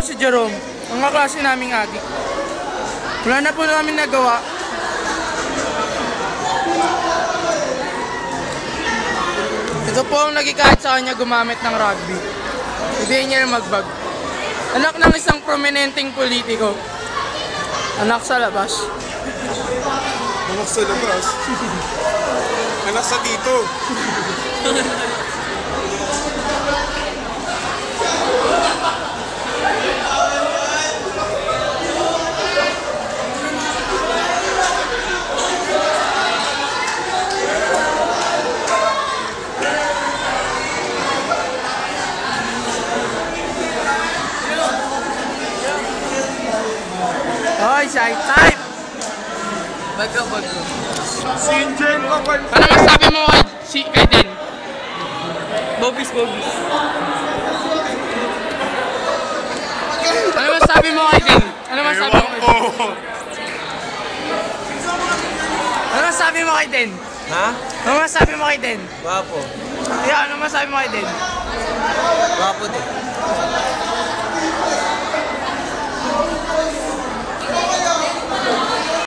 si Jerome, ang kaklase naming adik. Wala na po namin nagawa. Ito po ang nagikahit sa kanya gumamit ng rugby. Hindi niya magbag. Anak ng isang prominenteng politiko. Anak sa labas. Anak sa labas. Anak sa dito. Hoy, shy type! Bago, bago. Si Jen pa pa. Ano masabi mo kay, si, kay Den? Bobis, bobis. Ano masabi mo kay Den? Ano masabi mo kay ko. Ano masabi mo kay Den? Ha? Ano masabi mo kay Den? Guwapo. Yeah, ano masabi mo kay Den? Guwapo din.